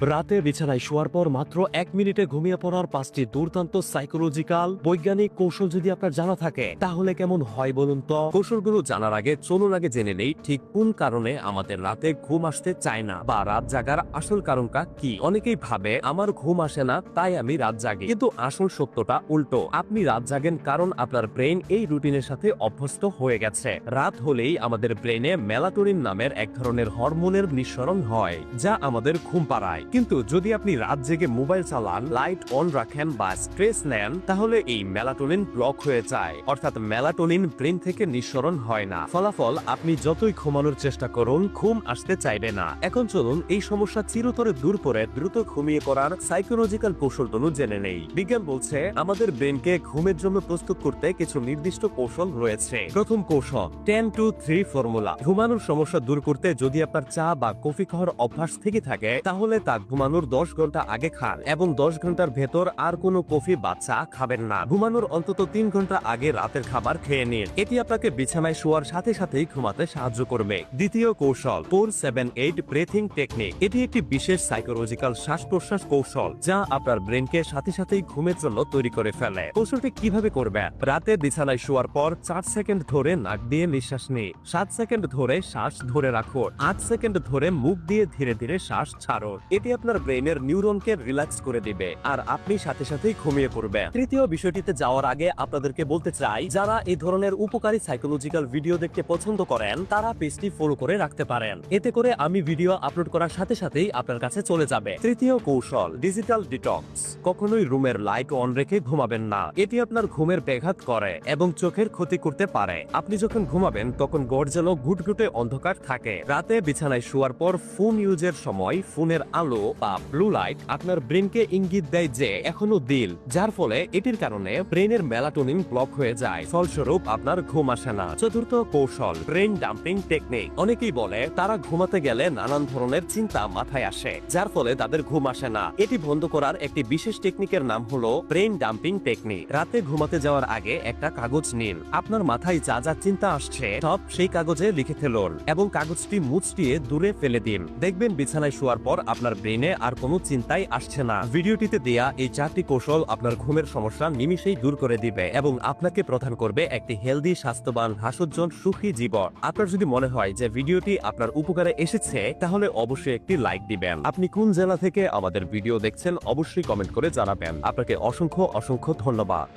রাতে বিছানায় শোয়ার পর মাত্র এক মিনিটে ঘুমিয়ে পড়ার পাঁচটি দুর্দান্ত সাইকোলজিক্যাল বৈজ্ঞানিক কৌশল যদি আপনার জানা থাকে, তাহলে কেমন হয় বলুন তো? কৌশলগুলো জানার আগে চলুন আগে জেনে নেই, ঠিক কোন কারণে আমাদের রাতে ঘুম আসতে চায় না বা রাত জাগার আসল কারণটা কি? অনেকেই ভাবে, আমার ঘুম আসে না, তাই আমি রাত জাগি। কিন্তু আসল সত্যটা উল্টো, আপনি রাত জাগেন কারণ আপনার ব্রেন এই রুটিনের সাথে অভ্যস্ত হয়ে গেছে। রাত হলেই আমাদের ব্রেনে মেলাটোনিন নামের এক ধরনের হরমোনের নিঃসরণ হয়, যা আমাদের ঘুম পাড়ায়। কিন্তু যদি আপনি রাত জেগে মোবাইল চালান, লাইট অন রাখেন বা স্ট্রেস নেন, তাহলে এই মেলাটোনিন ব্লক হয়ে যায়। অর্থাৎ মেলাটোনিন ব্রেন থেকে নিঃসরণ হয় না। ফলাফল, আপনি যতই ঘুমানোর চেষ্টা করুন, ঘুম আসতে চাইবে না। এখন চলুন এই সমস্যা চিরতরে দূর করে দ্রুত ঘুমিয়ে পড়ার সাইকোলজিক্যাল কৌশলগুলো জেনে নেই। বিজ্ঞান বলছে, আমাদের ব্রেনকে ঘুমের জন্য প্রস্তুত করতে কিছু নির্দিষ্ট কৌশল রয়েছে। প্রথম কৌশল টেন টু থ্রি ফর্মুলা ঘুমানোর সমস্যা দূর করতে যদি আপনার চা বা কফি খাওয়ার অভ্যাস থেকে থাকে, তাহলে তা ঘুমানোর দশ ঘণ্টা আগে খান এবং দশ ঘণ্টার ভেতর আর কোনো কফি বা চা খাবেন না। ঘুমানোর অন্তত তিন ঘণ্টা আগে রাতের খাবার খেয়ে নিন। এটি আপনাকে বিছানায় শোয়ার সাথে সাথেই ঘুমাতে সাহায্য করবে। দ্বিতীয় কৌশল, four seven eight breathing technique. এটি একটি বিশেষ সাইকোলজিক্যাল শ্বাস প্রশ্বাস কৌশল যা আপনার ব্রেনকে সাথে সাথেই ঘুমের জন্য তৈরি করে ফেলে। কৌশলটি কীভাবে করবে রাতে বিছানায় শোয়ার পর চার সেকেন্ড ধরে নাক দিয়ে নিঃশ্বাস নিন। সাত সেকেন্ড ধরে শ্বাস ধরে রাখুন। আট সেকেন্ড ধরে মুখ দিয়ে ধীরে ধীরে শ্বাস ছাড়ুন। এটি আপনার ব্রেনের নিউরনকে রিল্যাক্স করে দিবে, আর আপনি সাথে সাথেই ঘুমিয়ে পড়বেন। তৃতীয় বিষয়টিতে যাওয়ার আগে আপনাদেরকে বলতে চাই, যারা এই ধরনের উপকারী সাইকোলজিক্যাল ভিডিও দেখতে পছন্দ করেন, তারা পেজটি ফলো করে রাখতে পারেন। এতে করে আমি ভিডিও আপলোড করার সাথে সাথেই আপনার কাছে চলে যাবে। তৃতীয় কৌশল ডিজিটাল ডিটক্স কখনোই রুমের লাইট অন রেখে ঘুমাবেন না। এটি আপনার ঘুমের ব্যাঘাত করে এবং চোখের ক্ষতি করতে পারে। আপনি যখন ঘুমাবেন, তখন গড় যেন ঘুটঘুটে অন্ধকার থাকে। রাতে বিছানায় শোয়ার পর ফোন ইউজের সময় ফোনের আলো বা ব্লু লাইট আপনার ব্রেনকে ইঙ্গিত দেয় যে এখনও দিল, যার ফলে এটির কারণে ব্রেনের মেলাটোনিন ব্লক হয়ে যায়। ফলস্বরূপ আপনার ঘুম আসে না। চতুর্থ কৌশল ব্রেন ডাম্পিং টেকনিক অনেকেই বলে তারা ঘুমাতে গেলে নানান ধরনের চিন্তা মাথায় আসে, যার ফলে তাদের ঘুম আসে না। এটি বন্ধ করার একটি বিশেষ টেকনিকের নাম হলো ব্রেন ডাম্পিং টেকনিক রাতে ঘুমাতে যাওয়ার আগে একটা কাগজ নিন। আপনার মাথায় যা যা চিন্তা আসছে, সব সেই কাগজে লিখে ফেলুন এবং কাগজটি মুচটিয়ে দূরে ফেলে দিন। দেখবেন বিছানায় শোয়ার পর আপনার ব্রেনে আর কোনো চিন্তাই আসছে না। ভিডিওটিতে দেয়া এই চারটি কৌশল আপনার ঘুমের সমস্যা নিমিষেই দূর করে দিবে এবং আপনাকে প্রদান করবে একটি হেলদি, স্বাস্থ্যবান হাসুজ্জ্বল সুখী জীবন। আপনার যদি মনে হয় যে ভিডিওটি আপনার উপকারে এসেছে, তাহলে অবশ্যই একটি লাইক দিবেন। আপনি কোন জেলা থেকে আমাদের ভিডিও দেখছেন, অবশ্যই কমেন্ট করে জানাবেন। আপনাকে অসংখ্য অসংখ্য ধন্যবাদ।